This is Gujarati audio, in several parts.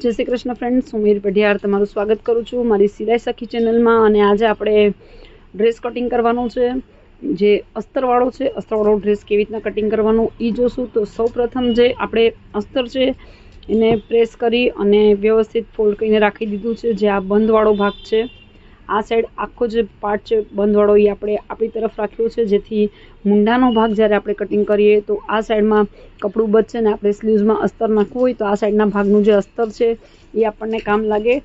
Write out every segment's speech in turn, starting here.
જય શ્રી કૃષ્ણ ફ્રેન્ડ્સ હું મીર પઢિયાર તમારું સ્વાગત કરું છું મારી સિલાઈ સખી ચેનલમાં અને આજે આપણે ડ્રેસ કટિંગ કરવાનું છે. જે અસ્તરવાળો છે, અસ્તરવાળો ડ્રેસ કેવી રીતના કટિંગ કરવાનો એ જોશું. તો સૌપ્રથમ જે આપણે અસ્તર છે, એને પ્રેસ કરી અને વ્યવસ્થિત ફોલ્ડ કરીને રાખી દીધું છે, જે આ બંધવાળો ભાગ છે. આ સાઈડ આખો જે પાર્ટ છે, બંધવાળો એ આપણે આપણી તરફ રાખ્યો છે. જેથી મુંડાનો ભાગ જ્યારે આપણે કટિંગ કરીએ, તો આ સાઈડમાં કપડું બચશે ને આપણે સ્લીવ્સમાં અસ્તર નાખવું હોય, તો આ સાઈડના ભાગનું જે અસ્તર છે એ આપણને કામ લાગે.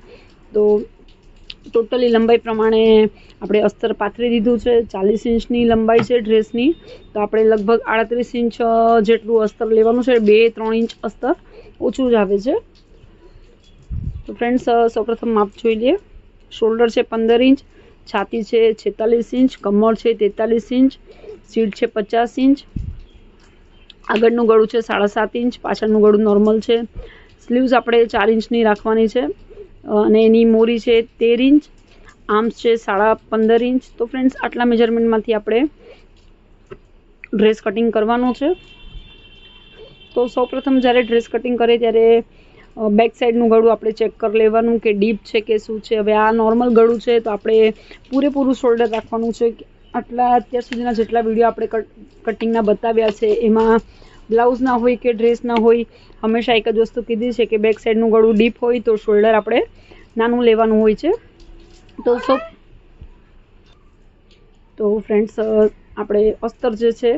તો ટોટલી લંબાઈ પ્રમાણે આપણે અસ્તર પાથરી દીધું છે. ચાલીસ ઇંચની લંબાઈ છે ડ્રેસની. તો આપણે લગભગ આડત્રીસ ઇંચ જેટલું અસ્તર લેવાનું છે. બે, ત્રણ ઇંચ અસ્તર ઓછું જ આવે છે. તો ફ્રેન્ડ્સ સૌપ્રથમ માપ જોઈ લઈએ. શોલ્ડર છે પંદર ઇંચ, છાતી છે છેતાલીસ ઇંચ, કમર છે તેતાલીસ ઇંચ સીટ છે પચાસ ઇંચ, આગળનું ગળું છે સાડા સાત ઇંચ, પાછળનું ગળું નોર્મલ છે. સ્લીવ્સ આપણે ચાર ઇંચની રાખવાની છે અને એની મોરી છે તેર ઇંચ, આર્મ્સ છે સાડા પંદર ઇંચ. તો ફ્રેન્ડ્સ, આટલા મેજરમેન્ટમાંથી આપણે ડ્રેસ કટિંગ કરવાનું છે. તો સૌપ્રથમ જ્યારે ડ્રેસ કટિંગ કરે ત્યારે બેક સાઈડનું ગળું આપણે ચેક કરી લેવાનું કે ડીપ છે કે શું છે? હવે આ નોર્મલ ગળું છે તો આપણે પૂરેપૂરું શોલ્ડર રાખવાનું છે આટલા અત્યાર સુધીના જેટલા વીડિયો આપણે કટિંગના બતાવ્યા છે, એમાં બ્લાઉઝના હોય કે ડ્રેસ ના હોય, હંમેશા એક જ વસ્તુ કીધી છે કે બેક સાઈડનું ગળું ડીપ હોય તો શોલ્ડર આપણે નાનું લેવાનું હોય છે. તો સો તો ફ્રેન્ડ્સ આપણે અસ્તર જે છે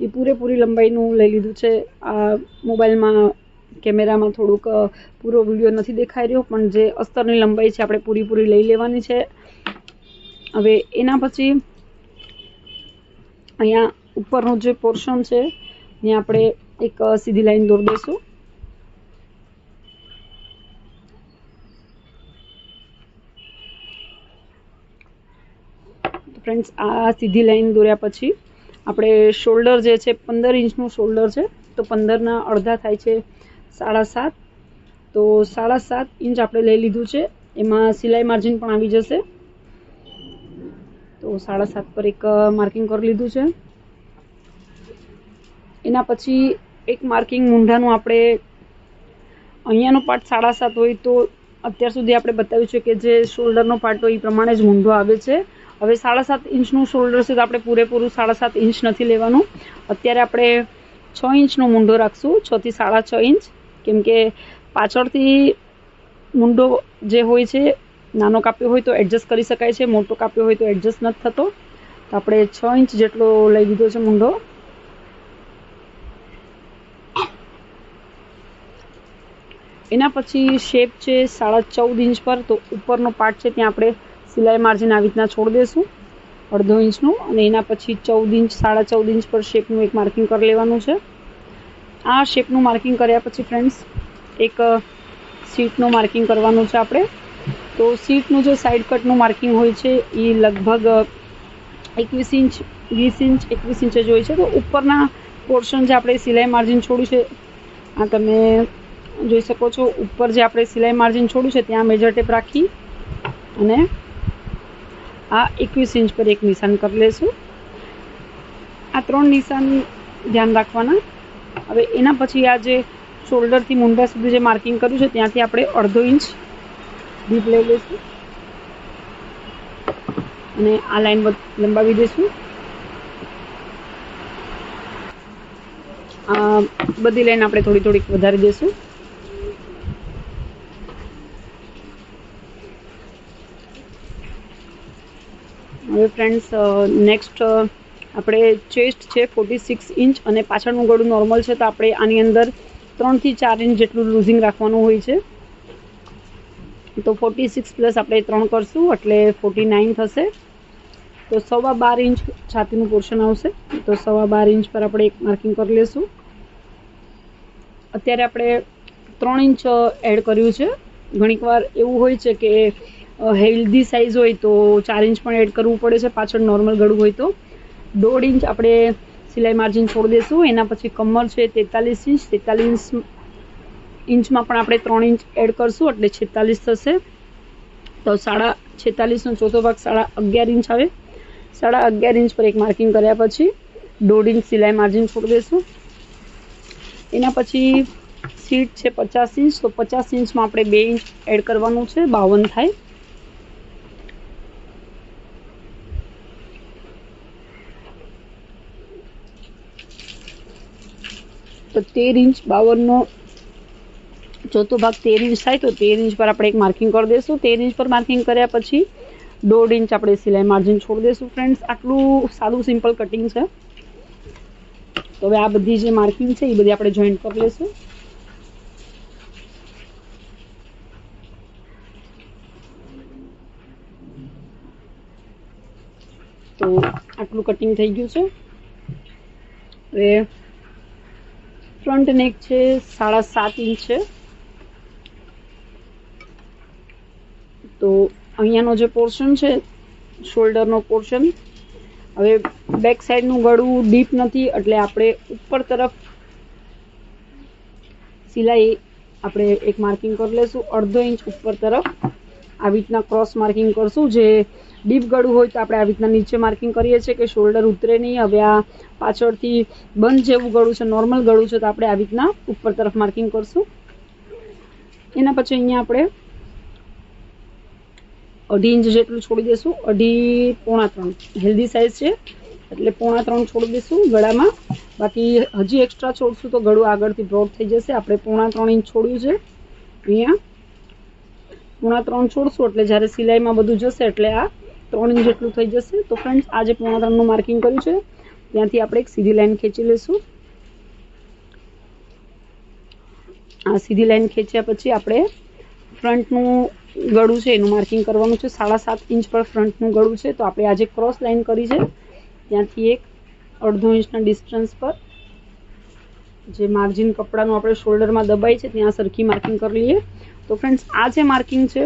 એ પૂરેપૂરી લંબાઈનું લઈ લીધું છે. આ મોબાઈલમાં કેમેરામાં થોડુંક પૂરો વીડિયો નથી દેખાઈ રહ્યો, પણ જે અસ્તરની લંબાઈ છે આપણે પૂરી પૂરી લઈ લેવાની છે. હવે એના પછી અહીંયા ઉપરનું જે પોર્શન છે, ત્યાં આપણે એક સીધી લાઈન દોરી દઈશું. ફ્રેન્ડ્સ, આ સીધી લાઈન દોર્યા પછી આપણે શોલ્ડર જે છે, પંદર ઇંચનું શોલ્ડર છે, તો પંદરના અડધા થાય છે સાડા સાત. તો સાડા સાત ઇંચ આપણે લઈ લીધું છે. એમાં સિલાઈ માર્જિન પણ આવી જશે. તો સાડા સાત પર એક માર્કિંગ કરી લીધું છે. એના પછી એક માર્કિંગ મૂંઢાનું આપણે અહીંયાનો પાર્ટ સાડા સાત હોય તો અત્યાર સુધી આપણે બતાવ્યું છે કે જે શોલ્ડરનો પાર્ટ હોય એ પ્રમાણે જ મૂંઢો આવે છે. હવે સાડા સાત ઇંચનું શોલ્ડર છે તો આપણે પૂરેપૂરું સાડા સાત ઇંચ નથી લેવાનું. અત્યારે આપણે છ ઇંચનો મૂંઢો રાખશું છથી સાડા છ ઇંચ. કેમ કે પાછળથી મુંડો જે હોય છે, નાનો કાપ્યો હોય તો એડજસ્ટ કરી શકાય છે, મોટો કાપ્યો હોય તો એડજસ્ટ નથી થતો. તો આપણે છ ઇંચ જેટલો લઈ લીધો છે મુંડો. એના પછી શેપ છે સાડા ચૌદ ઇંચ પર, તો ઉપરનો પાર્ટ છે ત્યાં આપણે સિલાઈ માર્જિન આવી રીતના છોડી દઈશું અડધો ઇંચનું. અને એના પછી ચૌદ ઇંચ, સાડા ચૌદ ઇંચ પર શેપનું એક માર્કિંગ કરી લેવાનું છે. આ શેપનું માર્કિંગ કર્યા પછી ફ્રેન્ડ્સ, એક સીટનું માર્કિંગ કરવાનું છે આપણે. તો સીટનું જે સાઈડ કટનું માર્કિંગ હોય છે એ લગભગ એકવીસ ઇંચ, વીસ ઇંચ, એકવીસ ઇંચ જ હોય છે. તો ઉપરના પોર્શન જે આપણે સિલાઈ માર્જિન છોડ્યું છે, આ તમે જોઈ શકો છો. ઉપર જે આપણે સિલાઈ માર્જિન છોડ્યું છે, ત્યાં મેજર ટેપ રાખી અને આ એકવીસ ઇંચ પર એક નિશાન કરી લઈશું આ ત્રણ નિશાન ધ્યાન રાખવાના. હવે એના પછી આ જે શોલ્ડરથી મુંડા સુધી જે માર્કિંગ કર્યું છે, ત્યાંથી આપણે અડધો ઇંચ ડીપ લઈ લઈશું. અને આ લાઈન લંબાવી દઈશું. આ બધી લાઈન આપણે થોડી થોડીક વધારી દઈશું. હવે ફ્રેન્ડ્સ નેક્સ્ટ આપણે ચેસ્ટ છે ફોર્ટી સિક્સ ઇંચ અને પાછળનું ગળું નોર્મલ છે, તો આપણે આની અંદર ત્રણથી ચાર ઇંચ જેટલું લૂઝિંગ રાખવાનું હોય છે. તો ફોર્ટી સિક્સ પ્લસ આપણે ત્રણ કરશું, એટલે ફોર્ટી નાઇન થશે. તો સવા બાર ઇંચ છાતીનું પોર્શન આવશે. તો સવા બાર ઇંચ પર આપણે એક માર્કિંગ કરી લઈશું અત્યારે આપણે ત્રણ ઇંચ એડ કર્યું છે. ઘણીક વાર એવું હોય છે કે હેલ્ધી સાઇઝ હોય તો ચાર ઇંચ પણ એડ કરવું પડે છે, પાછળ નોર્મલ ગળું હોય તો. દોઢ ઇંચ આપણે સિલાઈ માર્જિન છોડી દઈશું એના પછી કમર છે તેતાલીસ ઇંચ. તેતાલીસ ઇંચમાં પણ આપણે ત્રણ ઇંચ એડ કરશું, એટલે છેતાલીસ થશે. તો સાડા છેતાલીસનો ચોથો ભાગ સાડા અગિયાર ઇંચ આવે. સાડા અગિયાર ઇંચ પર એક માર્કિંગ કર્યા પછી દોઢ ઇંચ સિલાઈ માર્જિન છોડી દઈશું એના પછી સીટ છે પચાસ ઇંચ. તો પચાસ ઇંચમાં આપણે બે ઇંચ એડ કરવાનું છે. બાવન થાય. તો તેર ઇંચ બાવનનો ચોથો ભાગ તેર ઇંચ થાય તો તેર ઇંચ પર આપણે એક માર્કિંગ કરી દઈશું તેર ઇંચ પર માર્કિંગ કર્યા પછી દોઢ ઇંચ આપણે સિલાઈ માર્જિન છોડી દઈશું ફ્રેન્ડ્સ આટલું સાદું સિમ્પલ કટિંગ છે. તો હવે આ બધી જે માર્કિંગ છે, એ બધી આપણે જોઈન્ટ કરી લઈશું તો આટલું કટિંગ થઈ ગયું છે. હવે ફ્રન્ટ નેક છે, સાડા સાત ઇંચ છે. તો અહીંયાનો જે પોર્શન છે શોલ્ડરનો પોર્શન હવે બેક સાઈડનું ગળું ડીપ નથી, એટલે આપણે ઉપર તરફ સિલાઈ આપણે એક માર્કિંગ કરી લઈશું અડધો ઇંચ ઉપર તરફ. આવી રીતના ક્રોસ માર્કિંગ કરશું, જે ડીપ ગળું હોય તો આપણે આવી રીતના નીચે માર્કિંગ કરીએ છીએ કે શોલ્ડર ઉતરે નહીં. હવે આ પાછળથી બંધ જેવું ગળું છે, નોર્મલ ગળું છે, તો આપણે આવી રીતના ઉપર તરફ માર્કિંગ કરશું. એના પછી અહીંયા આપણે અઢી ઇંચ જેટલું છોડી દઈશું અઢી પોણા ત્રણ. હેલ્ધી સાઇઝ છે, એટલે પોણા ત્રણ છોડી દઈશું ગળામાં. બાકી હજી એક્સ્ટ્રા છોડશું તો ગળું આગળથી બ્રોડ થઈ જશે. આપણે પોણા ત્રણ ઇંચ છોડ્યું છે. અહીંયા પોણા ત્રણ છોડશું, એટલે જ્યારે સિલાઈમાં બધું જશે, એટલે આ ત્રણ ઇંચ જેટલું થઈ જશે. તો ફ્રેન્ડ્સ આ જે પોણા ત્રણનું માર્કિંગ કર્યું છે. ત્યાંથી આપણે એક સીધી લાઈન ખેંચી લઈશું. આ સીધી લાઈન ખેંચ્યા પછી આપણે ફ્રન્ટનું ગળું છે, એનું માર્કિંગ કરવાનું છે. સાડા સાત ઇંચ પર ફ્રન્ટનું ગળું છે. તો આપણે આજે ક્રોસ લાઈન કરી છે. ત્યાંથી એક અડધો ઇંચના ડિસ્ટન્સ પર જે માર્જિન કપડાનું આપણે શોલ્ડરમાં દબાઈ છે, ત્યાં સરખી માર્કિંગ કરી લઈએ. તો ફ્રેન્ડ્સ આ જે માર્કિંગ છે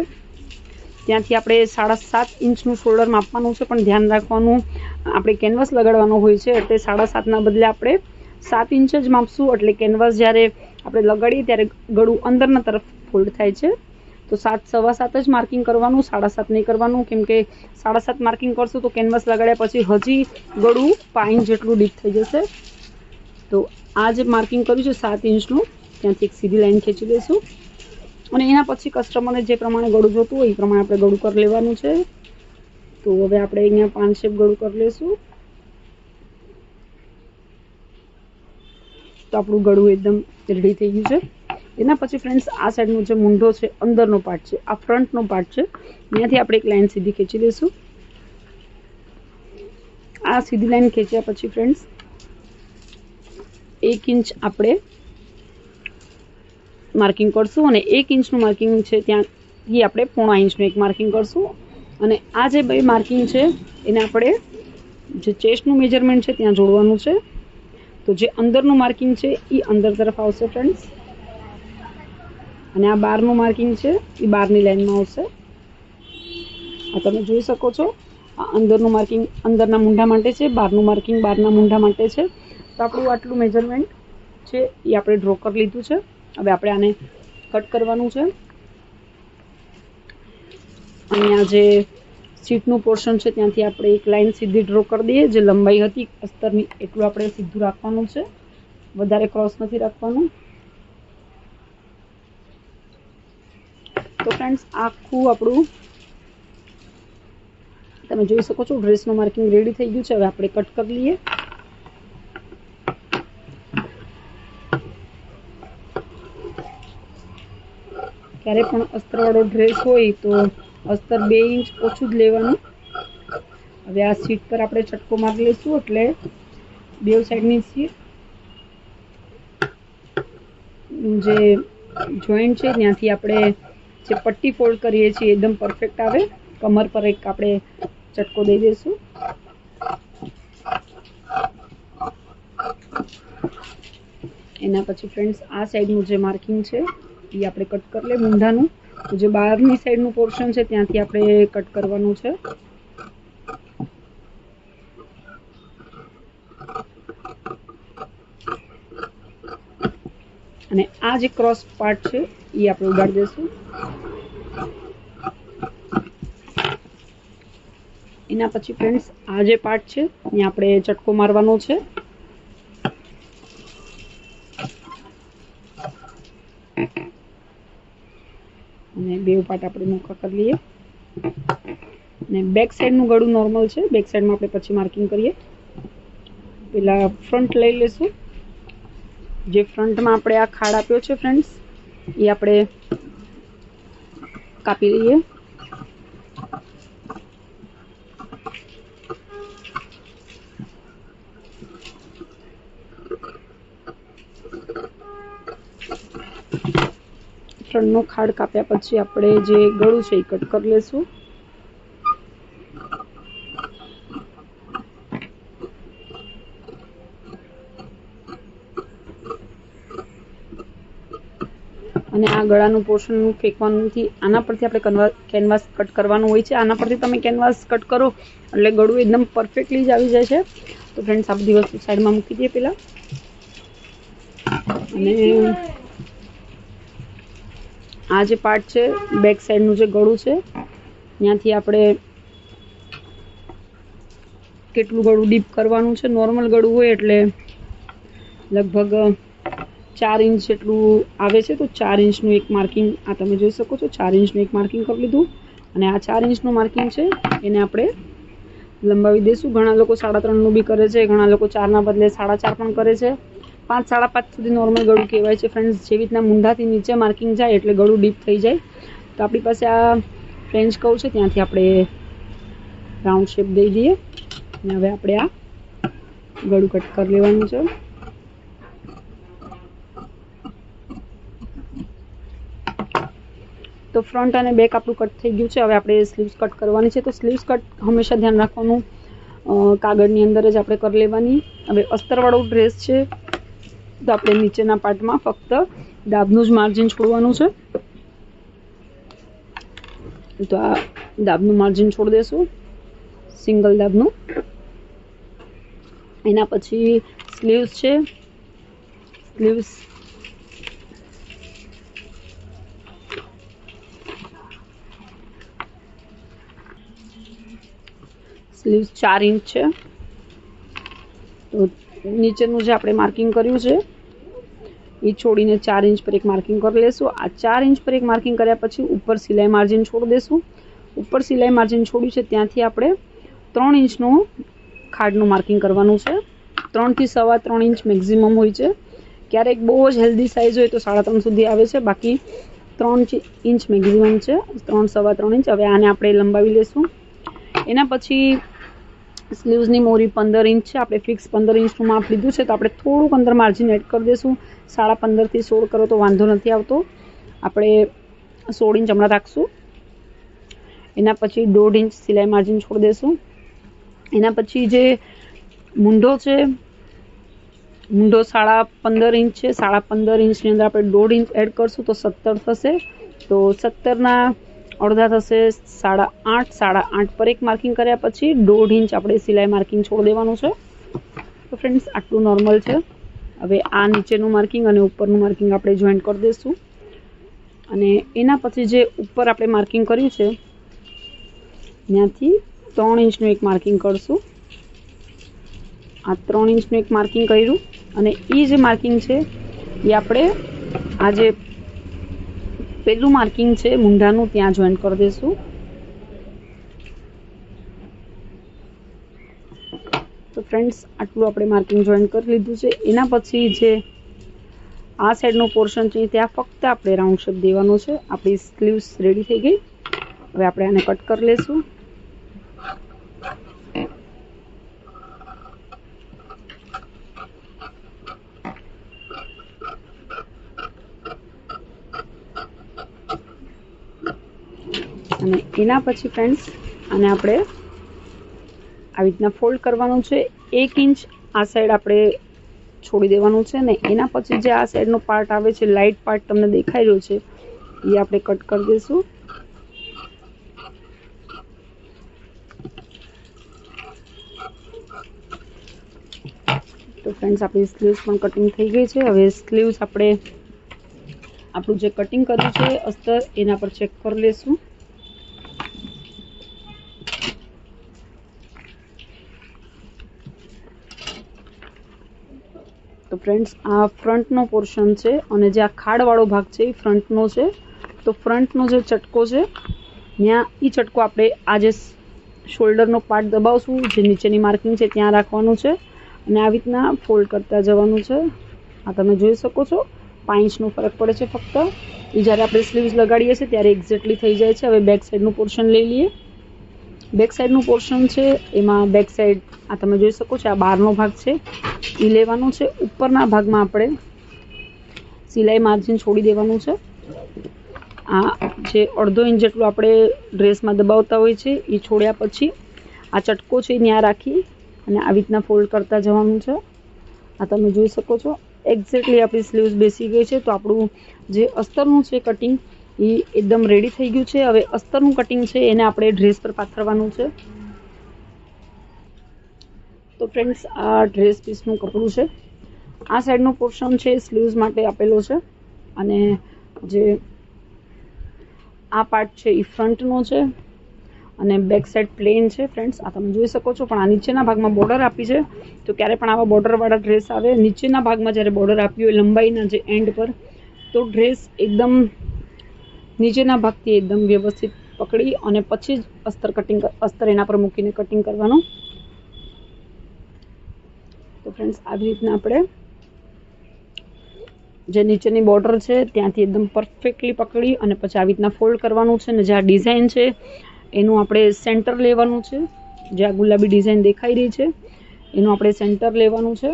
ત્યાંથી આપણે સાડા સાત ઇંચનું શોલ્ડર માપવાનું છે, પણ ધ્યાન રાખવાનું, આપણે કેનવાસ લગાડવાનો હોય છે, એટલે સાડા સાતના બદલે આપણે સાત ઇંચ જ માપશું, એટલે કેનવાસ જ્યારે આપણે લગાડીએ ત્યારે ગળું અંદરના તરફ ફોલ્ડ થાય છે. તો સાત, સવા સાત જ માર્કિંગ કરવાનું, સાડા સાત નહીં કરવાનું, કેમ કે સાડા સાત માર્કિંગ કરશું તો કેનવાસ લગાડ્યા પછી હજી ગળું પાંચ જેટલું ડીપ થઈ જશે. તો આ જે માર્કિંગ કર્યું છે સાત ઇંચનું, ત્યાંથી એક સીધી લાઈન ખેંચી દઈશું અને એના પછી કસ્ટમરને જે પ્રમાણે ગળું જોતું હોય, એ પ્રમાણે આપણે ગળું કરી લેવાનું છે. તો હવે આપણે અહીંયા પાન શેપ ગળું કરી લઈશું તો આપણું ગળું એકદમ રેડી થઈ ગયું છે. એના પછી ફ્રેન્ડ્સ આ સાઈડનો જે મૂંઢો છે, અંદરનો પાર્ટ છે, આ ફ્રન્ટનો પાર્ટ છે, ત્યાંથી આપણે એક લાઈન સીધી ખેંચી લઈશું આ સીધી લાઈન ખેંચ્યા પછી ફ્રેન્ડ્સ એક ઇંચ આપણે માર્કિંગ કરશું અને એક ઇંચનું માર્કિંગ છે ત્યાંથી આપણે પોણા ઇંચનું એક માર્કિંગ કરશું. અને આ જે બે માર્કિંગ છે, એને આપણે જે ચેસ્ટનું મેજરમેન્ટ છે ત્યાં જોડવાનું છે. તો જે અંદરનું માર્કિંગ છે એ અંદર તરફ આવશે ફ્રેન્ડ્સ. અને આ બારનું માર્કિંગ છે એ બારની લાઇનમાં આવશે. આ તમે જોઈ શકો છો, આ અંદરનું માર્કિંગ અંદરના મૂંઢા માટે છે બહારનું માર્કિંગ બહારના મૂંઢા માટે છે. તો આપણું આટલું મેજરમેન્ટ છે એ આપણે ડ્રો કરી લીધું છે. હવે આપણે આને કટ કરવાનું છે. અહીંયા જે સીટનું પોર્શન છે, ત્યાંથી આપણે એક લાઈન સીધી ડ્રો કરી દઈએ. જે લંબાઈ હતી અસ્તરની, એટલું આપણે સીધું રાખવાનું છે. વધારે ક્રોસ નથી રાખવાનું. તો ફ્રેન્ડ્સ આખું આપણું તમે જોઈ શકો છો ડ્રેસનું માર્કિંગ રેડી થઈ ગયું છે. હવે આપણે કટ કરી લઈએ. ક્યારે પણ અસ્તરવાળો ડ્રેસ હોય તો અસ્તર બે ઇંચ ઓછું જ લેવાનું. હવે આ સીટ પર આપણે ચટકો મારી લઈશું એટલે બે સાઈડની સીટ જે જોઈન્ટ છે, ત્યાંથી આપણે જે પટ્ટી ફોલ્ડ કરીએ છીએ, એકદમ પરફેક્ટ આવે. કમર પર એક આપણે ચટકો દઈ દઈશું. એના પછી ફ્રેન્ડ્સ, આ સાઈડનું જે માર્કિંગ છે એ આપણે કટ કરી લે મૂંઢાનું. જે બહારની સાઈડનું પોર્શન છે, ત્યાંથી આપણે કટ કરવાનું છે. અને આ જે ક્રોસ પાર્ટ છે એ આપણે ઉડાડી દઈશું. એના પછી ફ્રેન્ડ્સ આ જે પાર્ટ છે એ આપણે ચટકો મારવાનો છે. અને બે પાટ આપણે નોખા કરી લઈએ. અને બેક સાઈડનું ગળું નોર્મલ છે. બેક સાઈડમાં આપણે પછી માર્કિંગ કરીએ. પેલા ફ્રન્ટ લઈ લેશું. જે ફ્રન્ટમાં આપણે આ ખાડ આપ્યો છે ફ્રેન્ડ્સ એ આપણે કાપી લઈએ. ફ્રન્ટનો ખાડ કાપ્યા પછી આપણે જે ગળું છે એ કટ કરી લેશું. અને આ ગળાનું પોર્શન ફેંકવાનું નથી આના પરથી આપણે કનવા કેનવાસ કટ કરવાનું હોય છે. આના પરથી તમે કેનવાસ કટ કરો, એટલે ગળું એકદમ પરફેક્ટલી જ આવી જાય છે. તો ફ્રેન્ડ્સ આ બધી વસ્તુ સાઈડમાં મૂકી દઈએ પહેલાં. અને આ જે પાર્ટ છે બેક સાઈડનું જે ગળું છે, ત્યાંથી આપણે કેટલું ગળું ડીપ કરવાનું છે. નોર્મલ ગળું હોય એટલે લગભગ ચાર ઇંચ જેટલું આવે છે. તો ચાર ઇંચનું એક માર્કિંગ આ તમે જોઈ શકો છો, ચાર ઇંચનું એક માર્કિંગ કરી લીધું. અને આ ચાર ઇંચનું માર્કિંગ છે, એને આપણે લંબાવી દઈશું. ઘણા લોકો સાડા ત્રણનું બી કરે છે, ઘણા લોકો ચારના બદલે સાડા ચાર પણ કરે છે. પાંચ, સાડા પાંચ સુધી નોર્મલ ગળું કહેવાય છે ફ્રેન્ડ્સ જેવી રીતના મૂંઢાથી નીચે માર્કિંગ જાય એટલે ગળું ડીપ થઈ જાય. તો આપણી પાસે આ ફ્રેન્ચ કહું છે, ત્યાંથી આપણે રાઉન્ડ શેપ દઈ દઈએ. અને હવે આપણે આ ગળું કટ કરી લેવાનું છે. તો ફ્રન્ટ અને બેક આપણું કટ થઈ ગયું છે. હવે આપણે સ્લીવ્સ કટ કરવાની છે. તો સ્લીવ્સ કટ હંમેશા ધ્યાન રાખવાનું. કાગળની અંદર જ આપણે કરી લેવાની. હવે અસ્તરવાળો ડ્રેસ છે. તો આપણે નીચેના પાર્ટમાં ફક્ત દાબનું જ માર્જિન છોડવાનું છે. તો આ દાબનું માર્જિન છોડી દેશું. સિંગલ દાબનું એના પછી સ્લીવ્સ છે. સ્લીવ્સ સ્લીવ્સ ચાર ઇંચ છે. તો નીચેનું જે આપણે માર્કિંગ કર્યું છે, એ છોડીને ચાર ઇંચ પર એક માર્કિંગ કરી લેશું. આ ચાર ઇંચ પર એક માર્કિંગ કર્યા પછી ઉપર સિલાઈ માર્જિન છોડી દેશું. ઉપર સિલાઈ માર્જિન છોડ્યું છે, ત્યાંથી આપણે ત્રણ ઇંચનું ખાડનું માર્કિંગ કરવાનું છે. ત્રણથી સવા ત્રણ ઇંચ મેક્ઝિમમ હોય છે. ક્યારેક બહુ જ હેલ્ધી સાઇઝ હોય તો સાડા ત્રણ સુધી આવે છે. બાકી ત્રણ ઇંચ મેક્ઝિમમ છે. ત્રણ સવા ત્રણ ઇંચ હવે આને આપણે લંબાવી લેશું. એના પછી સ્લીવ્સની મોરી પંદર ઇંચ છે. આપણે ફિક્સ પંદર ઇંચનું માપ લીધું છે. તો આપણે થોડુંક અંદર માર્જિન એડ કરી દઈશું સાડા પંદરથી સોળ કરો તો વાંધો નથી આવતો. આપણે સોળ ઇંચ હમણાં રાખશું. એના પછી દોઢ ઇંચ સિલાઈ માર્જિન છોડી દઈશું એના પછી જે મૂંઢો છે મૂંઢો સાડા પંદર ઇંચ છે. સાડા પંદર ઇંચની અંદર આપણે દોઢ ઇંચ એડ કરશું તો સત્તર થશે. તો સત્તરના અડધા થશે સાડા આઠ સાડા આઠ પર એક માર્કિંગ કર્યા પછી દોઢ ઇંચ આપણે સિલાઈ માર્કિંગ છોડી દેવાનું છે. તો ફ્રેન્ડ્સ આટલું નોર્મલ છે. હવે આ નીચેનું માર્કિંગ અને ઉપરનું માર્કિંગ આપણે જોઈન્ટ કરી દઈશું. અને એના પછી જે ઉપર આપણે માર્કિંગ કર્યું છે, ત્યાંથી ત્રણ ઇંચનું એક માર્કિંગ કરશું. આ ત્રણ ઇંચનું એક માર્કિંગ કર્યું. અને એ જે માર્કિંગ છે એ આપણે આ પેલું માર્કિંગ છે, મૂંઢાનું, ત્યાં જોઈન કરી દઈશું તો ફ્રેન્ડ્સ આટલું આપણે માર્કિંગ જોઈન કરી લીધું છે. એના પછી જે આ સાઈડનો પોર્શન છે ત્યાં ફક્ત આપણે રાઉન્ડ શેપ દેવાનો છે. આપણી સ્લીવ્સ રેડી થઈ ગઈ. હવે આપણે આને કટ કરી લઈશું અને એના પછી ફ્રેન્ડ્સ આને આપણે આવી રીતના ફોલ્ડ કરવાનું છે. એક ઇંચ આ સાઈડ આપણે છોડી દેવાનું છે ને એના પછી જે આ સાઈડનો પાર્ટ આવે છે લાઇટ પાર્ટ તમને દેખાઈ રહ્યો છે, એ આપણે કટ કરી દઈશું. તો ફ્રેન્ડ્સ આપણી સ્લીવ્સ પણ કટિંગ થઈ ગઈ છે. હવે સ્લીવ્સ આપણે આપણું જે કટિંગ કર્યું છે, અસ્તર, એના પર ચેક કરી લેશું તો ફ્રેન્ડ્સ આ ફ્રન્ટનો પોર્શન છે અને જે આ ખાડવાળો ભાગ છે એ ફ્રન્ટનો છે. તો ફ્રન્ટનો જે ચટકો છે ત્યાં એ ચટકો આપણે આ જે શોલ્ડરનો પાર્ટ દબાવશું, જે નીચેની માર્કિંગ છે ત્યાં રાખવાનું છે. અને આવી રીતના ફોલ્ડ કરતા જવાનું છે. આ તમે જોઈ શકો છો પાંચનો ફરક પડે છે ફક્ત. એ જ્યારે આપણે સ્લીવ્સ લગાડીએ છીએ ત્યારે એક્ઝેક્ટલી થઈ જાય છે. હવે બેક સાઈડનું પોર્શન લઈ લઈએ. બેક સાઈડનું પોર્શન છે, એમાં બેક સાઈડ, આ તમે જોઈ શકો છો, આ બહારનો ભાગ છે. એ લેવાનો છે, ઉપરના ભાગમાં આપણે સિલાઈ માર્જિન છોડી દેવાનું છે. આ જે અડધો ઇંચ જેટલું આપણે ડ્રેસમાં દબાવતા હોય છે એ છોડ્યા પછી આ ચટકો છે ત્યાં રાખી અને આવી રીતના ફોલ્ડ કરતા જવાનું છે. આ તમે જોઈ શકો છો. એક્ઝેક્ટલી આપણી સ્લીવ્સ બેસી ગઈ છે, તો આપણું જે અસ્તરનું છે કટિંગ એ એકદમ રેડી થઈ ગયું છે. હવે અસ્તરનું કટિંગ છે, એને આપણે ડ્રેસ પર પાથરવાનું છે. તો ફ્રેન્ડ્સ આ ડ્રેસ પીસનું કપડું છે. આ સાઈડનો પોર્શન છે સ્લીવ્સ માટે આપેલો છે. અને જે આ પાર્ટ છે, એ ફ્રન્ટનો છે. અને બેક સાઈડ પ્લેન છે ફ્રેન્ડ્સ આ તમે જોઈ શકો છો, પણ આ નીચેના ભાગમાં બોર્ડર આપી છે. તો ક્યારે પણ આવા બોર્ડરવાળા ડ્રેસ આવે, નીચેના ભાગમાં જ્યારે બોર્ડર આપ્યું હોય, લંબાઈના જે એન્ડ પર, તો ડ્રેસ એકદમ નીચેના ભાગથી એકદમ વ્યવસ્થિત પકડી અને પછી જ અસ્તર કટિંગ અસ્તર એના પર મૂકીને કટિંગ કરવાનું. તો ફ્રેન્ડ્સ આવી રીતના આપણે જે નીચેની બોર્ડર છે, ત્યાંથી એકદમ પરફેક્ટલી પકડી અને પછી આવી રીતના ફોલ્ડ કરવાનું છે ને જે આ ડિઝાઇન છે, એનું આપણે સેન્ટર લેવાનું છે. જે આ ગુલાબી ડિઝાઇન દેખાઈ રહી છે, એનું આપણે સેન્ટર લેવાનું છે.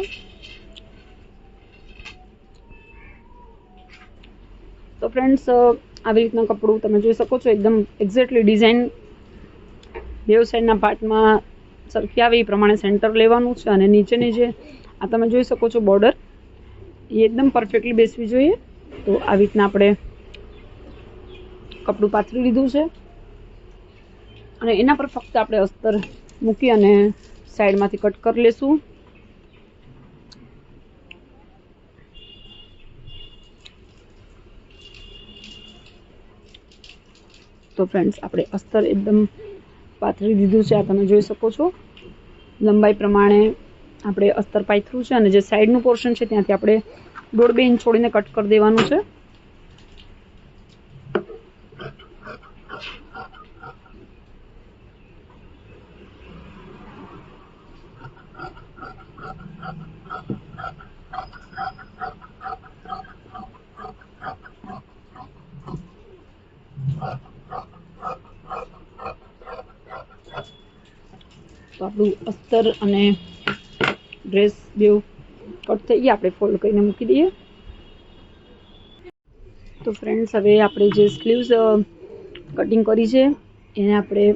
તો ફ્રેન્ડ્સ આવી રીતના કપડું તમે જોઈ શકો છો, એકદમ એક્ઝેક્ટલી ડિઝાઇન બેવ સાઈડના પાર્ટમાં સરખી આવે એ પ્રમાણે સેન્ટર લેવાનું છે અને નીચેની જે આ તમે જોઈ શકો છો બોર્ડર એ એકદમ પરફેક્ટલી બેસવી જોઈએ. તો આવી રીતના આપણે કપડું પાથરી લીધું છે. અને એના પર ફક્ત આપણે અસ્તર મૂકી અને સાઈડમાંથી કટ કરી લેશું. તો ફ્રેન્ડ્સ આપણે અસ્તર એકદમ પાથરી દીધું છે, આ તમે જોઈ શકો છો. લંબાઈ પ્રમાણે આપણે અસ્તર પાથરું છે અને જે સાઈડનું પોર્શન છે, ત્યાંથી આપણે દોઢ બે ઇંચ છોડીને કટ કરી દેવાનું છે. આપણું અસ્તર અને ડ્રેસ બેવ કટ થઈ ગયા. આપણે ફોલ્ડ કરીને મૂકી દઈએ. તો ફ્રેન્ડ્સ હવે આપણે જે સ્લીવ્સ કટિંગ કરી છે, એને આપણે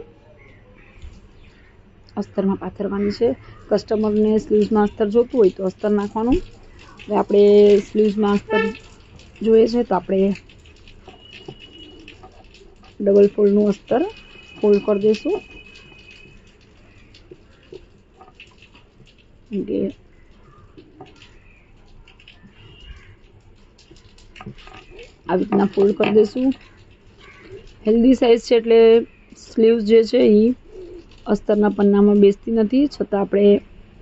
અસ્તરમાં પાથરવાની છે. કસ્ટમરને સ્લીવ્સમાં અસ્તર જોતું હોય તો અસ્તર નાખવાનું. હવે આપણે સ્લીવ્સમાં અસ્તર જોઈએ છે તો આપણે ડબલ ફોલ્ડનું અસ્તર ફોલ્ડ કરી દઈશું. કે આવી રીતના ફોલ્ડ કરી દઈશું. હેલ્ધી સાઇઝ છે એટલે સ્લીવ્સ જે છે એ અસ્તરના પન્નામાં બેસતી નથી. છતાં આપણે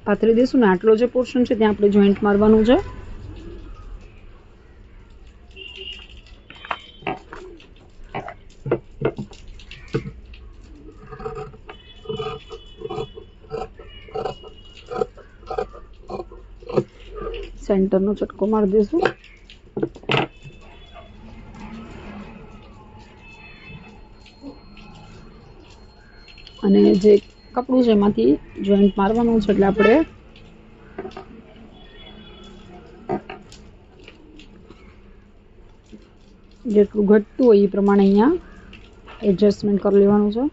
પાથરી દઈશું ને આટલો જે પોર્શન છે ત્યાં આપણે જોઈન્ટ મારવાનું છે. સેન્ટરનો ચટકો મારી દઈશું અને જે કપડું છે એમાંથી જોઈન્ટ મારવાનું છે એટલે આપણે જેટલું ઘટતું હોય એ પ્રમાણે અહીંયા એડજસ્ટમેન્ટ કરી લેવાનું છે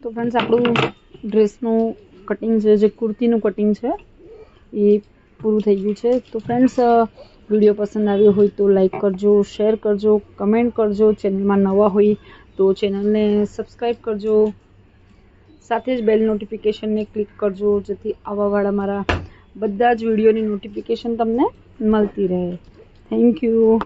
તો ફ્રેન્ડ્સ આપણું ડ્રેસનું કટિંગ છે, જે કુર્તીનું કટિંગ છે, એ પૂરું થઈ ગયું છે. તો ફ્રેન્ડ્સ વીડિયો પસંદ આવ્યો હોય તો લાઈક કરજો શેર કરજો કમેન્ટ કરજો. ચેનલમાં નવા હોય તો ચેનલને સબસ્ક્રાઈબ કરજો. સાથે જ બેલ નોટિફિકેશનને ક્લિક કરજો, જેથી આવાવાળા મારા બધા જ વિડીયોની નોટિફિકેશન તમને મળતી રહે. Thank you